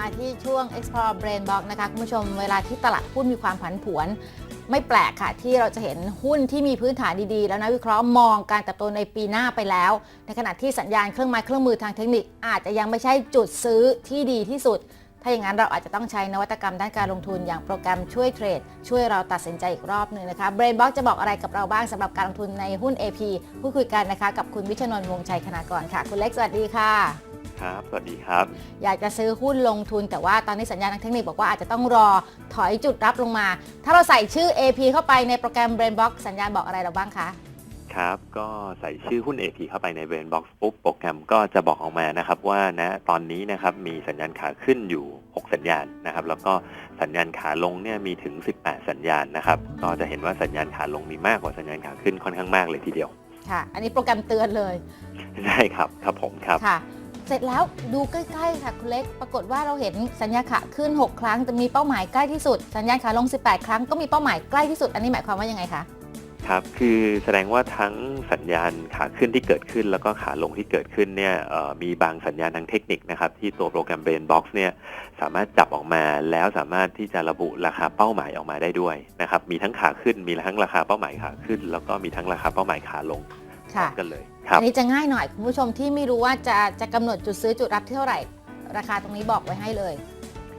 มาที่ช่วง Explore Brain Box นะคะคุณผู้ชมเวลาที่ตลาดหุ้นมีความผันผวน ไม่แปลกค่ะ ที่เราจะเห็นหุ้นที่มีพื้นฐานดีๆ แล้วนักวิเคราะห์มองการเติบโตในปีหน้าไปแล้ว ในขณะที่สัญญาณเครื่องไม้เครื่องมือทางเทคนิค อาจจะยังไม่ใช่จุดซื้อที่ดีที่สุด ถ้าอย่างนั้นเราอาจจะต้องใช้นวัตกรรมด้านการลงทุนอย่างโปรแกรมช่วยเทรด ช่วยเราตัดสินใจอีกรอบหนึ่งนะคะ Brain Box จะบอกอะไรกับเราบ้างสำหรับการลงทุนในหุ้น AP พูดคุยกันนะคะกับคุณวิชนนท์วงชัยคณากรค่ะ คุณเล็กสวัสดีค่ะ ครับ สวัสดีครับ อยากจะซื้อหุ้นลงทุน แต่ว่าตอนนี้สัญญาณทางเทคนิคบอกว่าอาจจะต้องรอถอยจุดรับลงมา ถ้าเราใส่ชื่อ AP เข้าไปในโปรแกรม Brain Box สัญญาณบอกอะไรเราบ้างคะ ครับ ก็ใส่ชื่อหุ้น AP เข้าไปใน Brain Box ปุ๊บโปรแกรมก็จะบอกออกมานะครับว่านะตอนนี้นะครับมีสัญญาณขาขึ้นอยู่ 6 สัญญาณนะครับ แล้วก็สัญญาณขาลงเนี่ยมีถึง 18 สัญญาณนะครับ ก็จะเห็นว่าสัญญาณขาลงมีมากกว่าสัญญาณขาขึ้นค่อนข้างมากเลยทีเดียว ค่ะ อันนี้โปรแกรมเตือนเลย ใช่ครับ ครับผมครับ ค่ะ เสร็จแล้วดูใกล้ๆค่ะคุณเล็ก ปรากฏว่าเราเห็นสัญญาณขาขึ้น 6 ครั้งแต่มีเป้าหมายใกล้ที่สุด สัญญาณขาลง 18 ครั้งก็มีเป้าหมายใกล้ที่สุด อันนี้หมายความว่ายังไงคะ ครับคือแสดงว่าทั้งสัญญาณขาขึ้นที่เกิดขึ้น แล้วก็ขาลงที่เกิดขึ้นเนี่ยเอ่อมีบางสัญญาณทางเทคนิคนะครับที่ตัวโปรแกรม Brain Box เนี่ยสามารถจับออกมาแล้วสามารถที่จะระบุราคาเป้าหมายออกมาได้ด้วยนะครับมีทั้งขาขึ้นมีทั้งราคาเป้าหมายขาขึ้น แล้วก็มีทั้งราคาเป้าหมายขาลงพร้ค่ะอมกันเลยครับ อันนี้จะง่ายหน่อยคุณผู้ชมที่ไม่รู้ว่าจะจะกำหนดจุดซื้อจุดรับที่เท่าไหร่ ราคาตรงนี้บอกไว้ให้เลย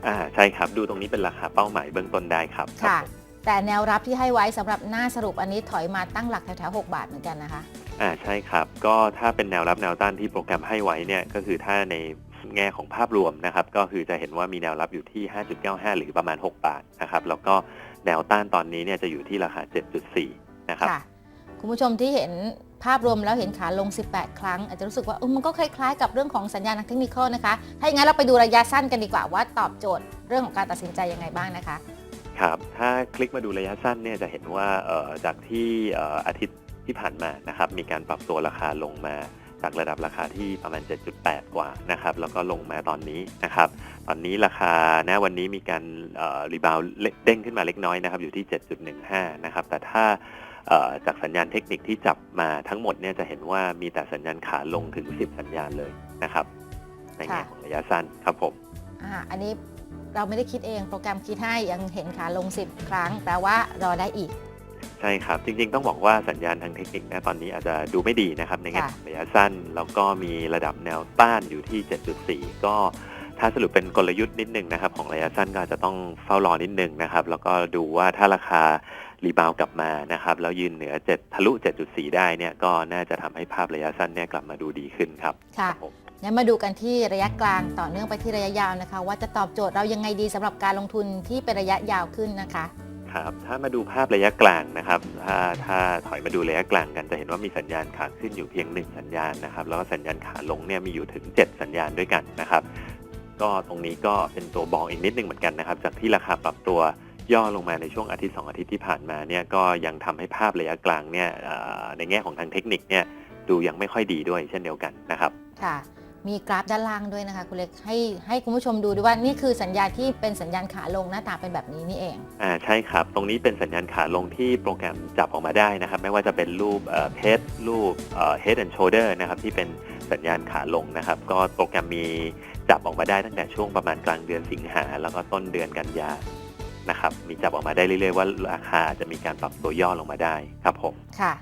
อ่าใช่ครับ ดูตรงนี้เป็นราคาเป้าหมายเบื้องต้นได้ครับค่ะ รับผมแต่แนวรับที่ให้ไว้สำหรับหน้าสรุปอันนี้ถอยมาตั้งหลักแถวๆ6บาทเหมือนกันนะคะ อ่าใช่ครับ ก็ถ้าเป็นแนวรับแนวต้านที่โปรแกรมให้ไว้เนี่ยก็คือถ้าในแง่ของภาพรวมนะครับ ก็คือจะเห็นว่ามีแนวรับอยู่ที่ 5.95 หรือประมาณ 6 บาทนะครับแล้วก็แนวต้านตอนนี้เนี่ยจะอยู่ที่ราคา 7.4 นะครับ ค่ะ คุณผู้ชมที่เห็น ภาพรวมแล้วเห็นขาลง 18 ครั้ง อาจจะรู้สึกว่ามันก็คล้ายๆ กับเรื่องของสัญญาณทางเทคนิคนะคะ ถ้าอย่างนั้นเราไปดูระยะสั้นกันดีกว่าว่าตอบโจทย์เรื่องของการตัดสินใจยังไงบ้างนะคะครับถ้าคลิกมาดูระยะสั้นเนี่ยจะเห็นว่าจากที่อาทิตย์ที่ผ่านมานะครับมีการปรับตัวราคาลงมาจากระดับราคาที่ประมาณ 7.8 กว่านะครับแล้วก็ลงมาตอนนี้นะครับตอนนี้ราคาณวันนี้มีการรีบาวเด้งขึ้นมาเล็กน้อยนะครับอยู่ที่ 7.15 นะครับแต่ถ้า จากสัญญาณเทคนิคที่จับมาทั้งหมดเนี่ยจะเห็นว่ามีแต่สัญญาณขาลงถึง 10 สัญญาณเลยนะครับ ในแง่ค่ะของระยะสั้นครับผมอ่าอันนี้เราไม่ได้คิดเองโปรแกรมคิดให้ยังเห็นขาลง 10 ครั้งแปลว่ารอได้อีก ใช่ครับ จริงๆ ต้องบอกว่าสัญญาณทางเทคนิคนะตอนนี้อาจจะดูไม่ดีนะครับ ในแง่ค่ะของระยะสั้น แล้วก็มีระดับแนวต้านอยู่ที่ 7.4 ก็ถ้าสรุปเป็นกลยุทธ์นิดนึงนะครับ ของระยะสั้นก็อาจจะต้องเฝ้ารอนิดนึงนะครับ แล้วก็ดูว่าถ้าราคา รีบาวกลับมานะครับ แล้วยืนเหนือ 7 ทะลุ 7.4 ได้เนี่ยก็น่าจะทำให้ภาพระยะสั้นเนี่ยกลับมาดูดีขึ้นครับค่ะครับผมงั้นมาดูกันที่ระยะกลางต่อเนื่องไปที่ระยะยาวนะคะ ว่าจะตอบโจทย์เรายังไงดีสำหรับการลงทุนที่เป็นระยะยาวขึ้นนะคะครับถ้ามาดูภาพระยะกลางนะครับ ถ้าถ้าถอยมาดูระยะกลางกันจะเห็นว่ามีสัญญาณขาขึ้นอยู่เพียง 1 สัญญาณนะครับ แล้วก็สัญญาณขาลงเนี่ยมีอยู่ถึง 7 สัญญาณด้วยกันนะครับ ก็ตรงนี้ก็เป็นตัวบอกอีกนิดนึงเหมือนกันนะครับ จากที่ราคาปรับตัว ย่อลงมาในช่วงอาทิตย์ 2 อาทิตย์ที่ผ่านมาเนี่ยก็ยังทำให้ภาพระยะกลางเนี่ยเอ่อในแง่ของทางเทคนิคเนี่ยดูยังไม่ค่อยดีด้วยเช่นเดียวกันนะครับค่ะมีกราฟด้านล่างด้วยนะคะคุณเล็กให้ให้คุณผู้ชมดูด้วยว่านี่คือสัญญาณที่เป็นสัญญาณขาลงหน้าตาเป็นแบบนี้นี่เองอ่าใช่ครับ ตรงนี้เป็นสัญญาณขาลงที่โปรแกรมจับออกมาได้นะครับ ไม่ว่าจะเป็นรูปเพจรูปเอ่อ head and shoulder นะครับที่เป็นสัญญาณขาลงนะครับ ก็โปรแกรมมีจับออกมาได้ตั้งแต่ช่วงประมาณกลางเดือนสิงหาแล้วก็ต้นเดือนกันยา นะครับมีจับออกมาได้เรื่อยๆว่าราคาจะมีการปรับตัวย่อลงมาได้ครับผมค่ะ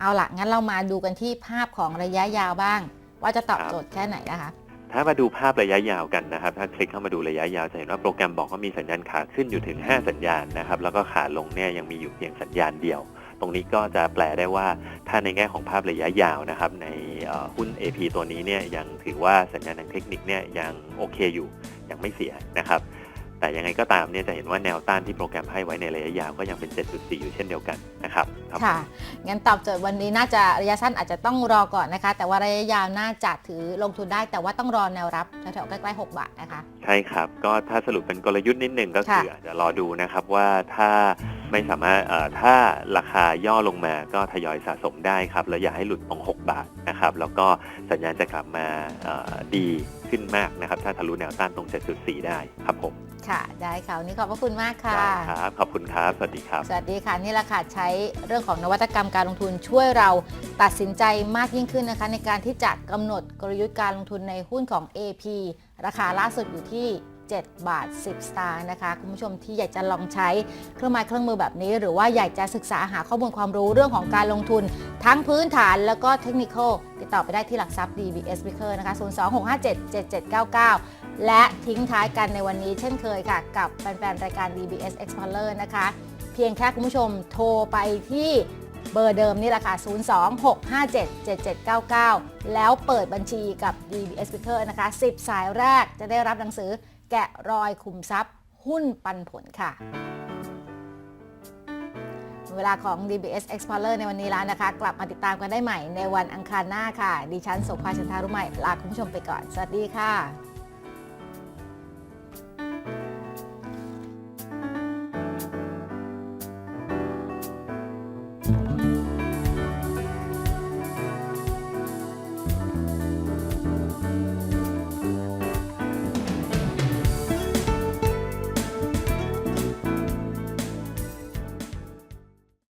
เอาล่ะงั้นเรามาดูกันที่ภาพของระยะยาวบ้าง ว่าจะตอบครับโจทย์แค่ไหนนะคะถ้ามาดูภาพระยะยาวกันนะครับ ถ้าคลิกเข้ามาดูระยะยาวจะเห็นว่าโปรแกรมบอกว่ามีสัญญาณขาขึ้นอยู่ถึง 5 สัญญาณนะครับ แล้วก็ขาลงเนี่ยยังมีอยู่เพียงสัญญาณเดียว ตรงนี้ก็จะแปลได้ว่าถ้าในแง่ของภาพระยะยาวนะครับ ในเอ่อหุ้น AP ตัวนี้เนี่ยยังถือว่าสัญญาณทางเทคนิคเนี่ยยังโอเคอยู่ยังไม่เสียนะครับ แต่ยังไงก็ตามเนี่ยจะเห็นว่าแนวต้านที่โปรแกรมให้ไว้ในระยะยาวก็ยังเป็น 7.4 อยู่เช่นเดียวกันนะครับครับค่ะ งั้นตอบโจทย์วันนี้น่าจะระยะสั้นอาจจะต้องรอก่อนนะคะ แต่ว่าระยะยาวน่าจะถือลงทุนได้ แต่ว่าต้องรอแนวรับแถวๆใกล้ๆ 6 บาทนะคะ ใช่ครับ ก็ถ้าสรุปเป็นกลยุทธ์นิดหนึ่งก็คือค่ะอาจจะรอดูนะครับว่าถ้าไม่สามารถเอ่อถ้าราคาย่อลงมาก็ทยอยสะสมได้ครับ แล้วอย่าให้หลุดตรง 6 บาทนะครับ แล้วก็สัญญาณจะกลับมาเอ่อดี ขึ้นมากนะครับ ถ้าทะลุแนวต้านตรง 7.4 ได้ครับผม ค่ะ ได้ค่ะวันนี้ขอบพระคุณมากค่ะ ได้ครับ ขอบคุณครับ สวัสดีครับ สวัสดีค่ะ นี่แหละค่ะใช้เรื่องของนวัตกรรมการลงทุนช่วยเราตัดสินใจมากยิ่งขึ้นนะคะ ในการที่จะกำหนดกลยุทธ์การลงทุนในหุ้นของ AP ราคาล่าสุดอยู่ที่ 7 บาท 10 สตางค์นะคะ คุณผู้ชมที่อยากจะลองใช้เครื่องไม้เครื่องมือแบบนี้ หรือว่าอยากจะศึกษาหาข้อมูลความรู้เรื่องของการลงทุน ทั้งพื้นฐานแล้วก็เทคนิค ติดต่อไปได้ที่หลักทรัพย์ DBS b i c e r นะคะ 026577799 และทิ้งท้ายกันในวันนี้เช่นเคยค่ะ กับแฟนๆ รายการ DBS Explorer นะคะ เพียงแค่คุณผู้ชมโทรไปที่เบอร์เดิมนี่แหละค่ะ 026577799 แล้วเปิดบัญชีกับ DBS b i c e r นะคะ 10 สายแรกจะได้รับหนังสือแกะรอยคุมทรัพย์หุ้นปันผลค่ะ เวลาของ DBS Explorer ในวันนี้แล้วนะคะ กลับมาติดตามกันได้ใหม่ในวันอังคารหน้าค่ะ ดิฉันโสภาชันทารุใหม่ลาคุณผู้ชมไปก่อน สวัสดีค่ะ